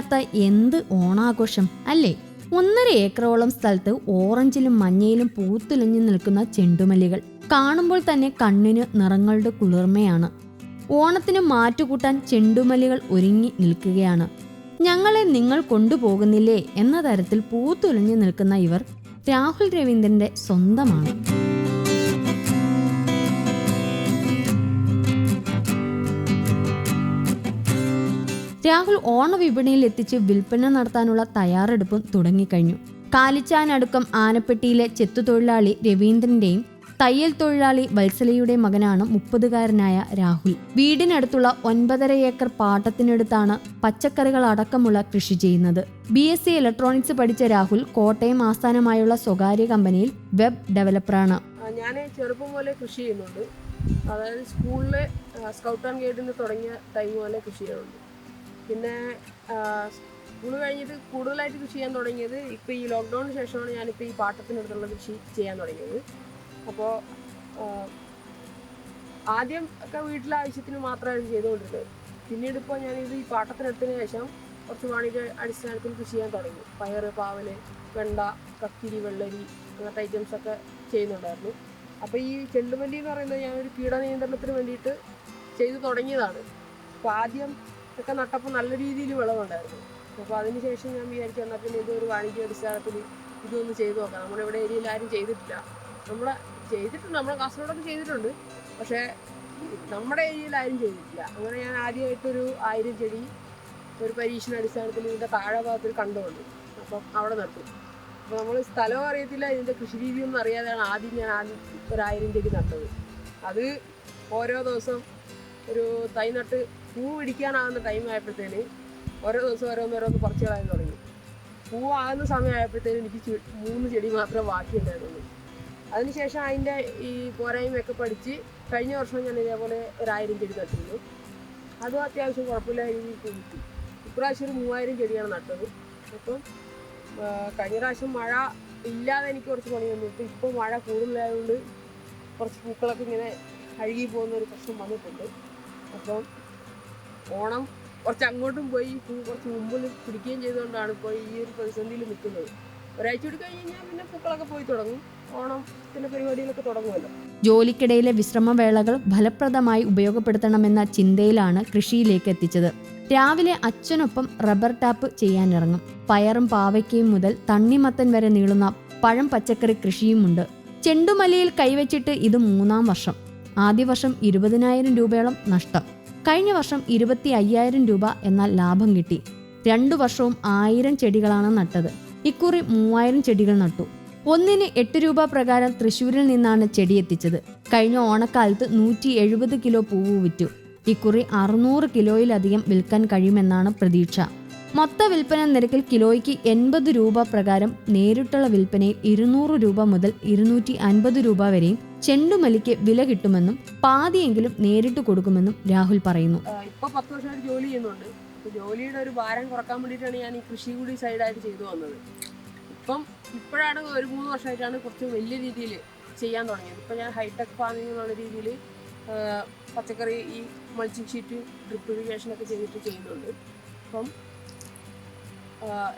ഇല്ലാത്ത എന്ത് ഓണാഘോഷം അല്ലേ? ഒന്നര ഏക്കറോളം സ്ഥലത്ത് ഓറഞ്ചിലും മഞ്ഞയിലും പൂത്തുലഞ്ഞു നിൽക്കുന്ന ചെണ്ടുമല്ലികൾ കാണുമ്പോൾ തന്നെ കണ്ണിന് നിറങ്ങളുടെ കുളിർമയാണ്. ഓണത്തിന് മാറ്റുകൂട്ടാൻ ചെണ്ടുമല്ലികൾ ഒരുങ്ങി നിൽക്കുകയാണ്. ഞങ്ങളെ നിങ്ങൾ കൊണ്ടുപോകുന്നില്ലേ എന്ന തരത്തിൽ പൂത്തുലഞ്ഞു നിൽക്കുന്ന ഇവർ രാഹുൽ രവീന്ദ്രന്റെ സ്വന്തമാണ്. രാഹുൽ ഓണവിപണിയിൽ എത്തിച്ച് വിൽപ്പന നടത്താനുള്ള തയ്യാറെടുപ്പും തുടങ്ങിക്കഴിഞ്ഞു. കാലിച്ചാനടുക്കം ആനപ്പെട്ടിയിലെ ചെത്തുതൊഴിലാളി രവീന്ദ്രന്റെയും തയ്യൽ തൊഴിലാളി വത്സലയുടെ മകനാണ് മുപ്പതുകാരനായ രാഹുൽ. വീടിനടുത്തുള്ള ഒൻപതര ഏക്കർ പാട്ടത്തിനടുത്താണ് പച്ചക്കറികൾ അടക്കമുള്ള കൃഷി ചെയ്യുന്നത്. ബി എസ് സി ഇലക്ട്രോണിക്സ് പഠിച്ച രാഹുൽ കോട്ടയം ആസ്ഥാനമായുള്ള സ്വകാര്യ കമ്പനിയിൽ വെബ് ഡെവലപ്പറാണ്. ഞാൻ ചെറുപ്പം പോലെ കൃഷി ചെയ്യുന്നുണ്ട്. അതായത് സ്കൂളിലെ സ്കൗട്ട് ആൻഡ് ഗൈഡിൽ നിന്ന് തുടങ്ങിയ ടൈം പോലെ കൃഷി ചെയ്യുന്നുണ്ട്. പിന്നെ സ്കൂൾ കഴിഞ്ഞിട്ട് കൂടുതലായിട്ട് കൃഷി ചെയ്യാൻ തുടങ്ങിയത് ഇപ്പോൾ ഈ ലോക്ക്ഡൗണിന് ശേഷമാണ് ഞാനിപ്പോൾ ഈ പാട്ടത്തിനടുത്തുള്ള കൃഷി ചെയ്യാൻ തുടങ്ങിയത്. അപ്പോൾ ആദ്യം ഒക്കെ വീട്ടിലെ ആവശ്യത്തിന് മാത്രമായിരുന്നു ചെയ്തുകൊണ്ടിരുന്നത്. പിന്നീട് ഇപ്പോൾ ഞാനിത് ഈ പാട്ടത്തിനെടുത്തതിന് ശേഷം കുറച്ച് വാണിജ്യ അടിസ്ഥാനത്തിൽ കൃഷി ചെയ്യാൻ തുടങ്ങി. പയർ പാവൽ വെണ്ട കക്കിരി വെള്ളരി അങ്ങനത്തെ ഐറ്റംസ് ഒക്കെ ചെയ്യുന്നുണ്ടായിരുന്നു. അപ്പോൾ ഈ ചെണ്ടുമല്ലി എന്ന് പറയുന്നത് ഞാനൊരു കീടനിയന്ത്രണത്തിന് വേണ്ടിയിട്ട് ചെയ്തു തുടങ്ങിയതാണ്. അപ്പോൾ ആദ്യം ഒക്കെ നട്ടപ്പോൾ നല്ല രീതിയിൽ വിളവുണ്ടായിരുന്നു. അപ്പോൾ അതിന് ശേഷം ഞാൻ വിചാരിച്ചു എന്നാൽ പിന്നെ ഇതൊരു വാണിജ്യ അടിസ്ഥാനത്തിൽ ഇതൊന്ന് ചെയ്തു നോക്കാം. നമ്മുടെ ഇവിടെ ഏരിയയിൽ ആരും ചെയ്തിട്ടില്ല. നമ്മളെ ചെയ്തിട്ടുണ്ട്. നമ്മളെ കാസർഗോഡൊക്കെ ചെയ്തിട്ടുണ്ട്. പക്ഷേ നമ്മുടെ ഏരിയയിൽ ആരും ചെയ്തിട്ടില്ല. അങ്ങനെ ഞാൻ ആദ്യമായിട്ടൊരു ആയിരം ചെടി ഒരു പരീക്ഷണ അടിസ്ഥാനത്തിൽ ഇതിന്റെ താഴെ ഭാഗത്തിൽ കണ്ടുകൊണ്ട് അപ്പം അവിടെ നട്ടു. അപ്പോൾ നമ്മൾ സ്ഥലവും അറിയത്തില്ല. ഇതിന്റെ കൃഷി രീതിയൊന്നും അറിയാതെയാണ് ആദ്യം ഞാൻ ആദ്യം ഒരു ആയിരം ചെടി നട്ടത്. അത് ഓരോ ദിവസം ഒരു തൈ നട്ട് പൂ പിടിക്കാനാകുന്ന ടൈം ആയപ്പോഴത്തേന് ഓരോ ദിവസം ഓരോന്ന് പറിച്ചു കളയാൻ തുടങ്ങി. പൂ ആകുന്ന സമയമായപ്പോഴത്തേന് എനിക്ക് മൂന്ന് ചെടി മാത്രമേ ബാക്കിയുണ്ടായിരുന്നുള്ളൂ. അതിനുശേഷം അതിന്റെ ഈ പോരായ്മയൊക്കെ പഠിച്ച് കഴിഞ്ഞ വർഷം ഞാൻ ഇതേപോലെ ഒരു ആയിരം ചെടി നട്ടിരുന്നു. അതും അത്യാവശ്യം കുഴപ്പമില്ല രീതിയിൽ കിട്ടി ഇപ്രാവശ്യം ഒരു മൂവായിരം ചെടിയാണ് നട്ടത്. അപ്പം കഴിഞ്ഞ പ്രാവശ്യം മഴ ഇല്ലാതെ എനിക്ക് കുറച്ച് പണി വന്നു. ഇപ്പം ഇപ്പോൾ മഴ കൂടുതലായതുകൊണ്ട് കുറച്ച് പൂക്കളൊക്കെ ഇങ്ങനെ കഴുകി പോകുന്ന ഒരു പ്രശ്നം വന്നിട്ടുണ്ട്. അപ്പം ഓണം കുറച്ച് അങ്ങോട്ടും പോയി കുറച്ച് മുമ്പിൽ പിടിക്കുകയും ചെയ്തുകൊണ്ടാണ് ഇപ്പോൾ ഈ ഒരു പ്രതിസന്ധിയിൽ നിൽക്കുന്നത്. ഒരാഴ്ച കൂടി കഴിഞ്ഞ് കഴിഞ്ഞാൽ പിന്നെ പൂക്കളൊക്കെ പോയി തുടങ്ങും. ഓണത്തിന്റെ പരിപാടികളൊക്കെ തുടങ്ങുമല്ലോ. ജോലിക്കിടയിലെ വിശ്രമവേളകൾ ഫലപ്രദമായി ഉപയോഗപ്പെടുത്തണമെന്ന ചിന്തയിലാണ് കൃഷിയിലേക്ക് എത്തിച്ചത്. രാവിലെ അച്ഛനൊപ്പം റബ്ബർ ടാപ്പ് ചെയ്യാനിറങ്ങും. പയറും പാവയ്ക്കയും മുതൽ തണ്ണിമത്തൻ വരെ നീളുന്ന പഴം പച്ചക്കറി കൃഷിയുമുണ്ട്. ചെണ്ടുമലയിൽ കൈവച്ചിട്ട് ഇത് മൂന്നാം വർഷം. ആദ്യ വർഷം ഇരുപതിനായിരം രൂപയോളം നഷ്ടം. കഴിഞ്ഞ വർഷം ഇരുപത്തി അയ്യായിരം രൂപ എന്ന ലാഭം കിട്ടി. രണ്ടു വർഷവും ആയിരം ചെടികളാണ് നട്ടത്. ഇക്കുറി മൂവായിരം ചെടികൾ നട്ടു. ഒന്നിന് എട്ട് രൂപ പ്രകാരം തൃശൂരിൽ നിന്നാണ് ചെടി എത്തിച്ചത്. കഴിഞ്ഞ ഓണക്കാലത്ത് നൂറ്റി എഴുപത് കിലോ പൂവ് വിറ്റു. ഇക്കുറി അറുന്നൂറ് കിലോയിലധികം വിൽക്കാൻ കഴിയുമെന്നാണ് പ്രതീക്ഷ. മൊത്ത വിൽപ്പന നിരക്കിൽ കിലോയ്ക്ക് എൺപത് രൂപ പ്രകാരം നേരിട്ടുള്ള വിൽപ്പനയിൽ ഇരുന്നൂറ് രൂപ മുതൽ ഇരുന്നൂറ്റി അൻപത് രൂപ വരെയും ചെണ്ടുമല്ലിക്ക് വില കിട്ടുമെന്നും പാതിയെങ്കിലും നേരിട്ട് കൊടുക്കുമെന്നും രാഹുൽ പറയുന്നു. ജോലി ചെയ്യുന്നുണ്ട്. ജോലിയുടെ ഒരു ഭാരം കുറയ്ക്കാൻ വേണ്ടിയിട്ടാണ് ഞാൻ ഈ കൃഷി കൂടി സൈഡായിട്ട് ചെയ്തു വന്നത്. ഇപ്പം ഇപ്പോഴാണ് ഒരു മൂന്ന് വർഷമായിട്ടാണ് കുറച്ച് വലിയ രീതിയിൽ ചെയ്യാൻ തുടങ്ങിയത്. ഇപ്പം ഞാൻ ഹൈടെക് ഫാമിംഗ് എന്നുള്ള രീതിയിൽ പച്ചക്കറി ഈ മൾച്ചിങ് ഷീറ്റ് ഡ്രിപ്പ് ഇറിഗേഷൻ ഒക്കെ ചെയ്തിട്ട് ചെയ്യുന്നുണ്ട്. അപ്പം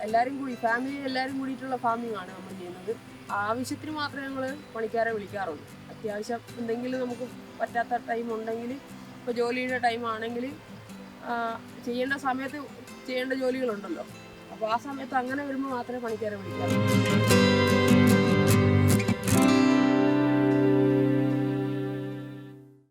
എല്ലാവരും കൂടി ഫാമിലി എല്ലാവരും കൂടിയിട്ടുള്ള ഫാമിംഗ് ആണ് നമ്മൾ ചെയ്യുന്നത്. ആവശ്യത്തിന് മാത്രമേ ഞങ്ങൾ പണിക്കാരെ വിളിക്കാറുള്ളൂ. അത്യാവശ്യം എന്തെങ്കിലും നമുക്ക് പറ്റാത്ത ടൈം ഉണ്ടെങ്കിൽ ഇപ്പോൾ ജോലിയുടെ ടൈം ആണെങ്കിൽ ചെയ്യേണ്ട സമയത്ത് ചെയ്യേണ്ട ജോലികളുണ്ടല്ലോ. അപ്പോൾ ആ സമയത്ത് അങ്ങനെ വരുമ്പോൾ മാത്രമേ പണിക്കാരെ വിളിക്കാറുള്ളൂ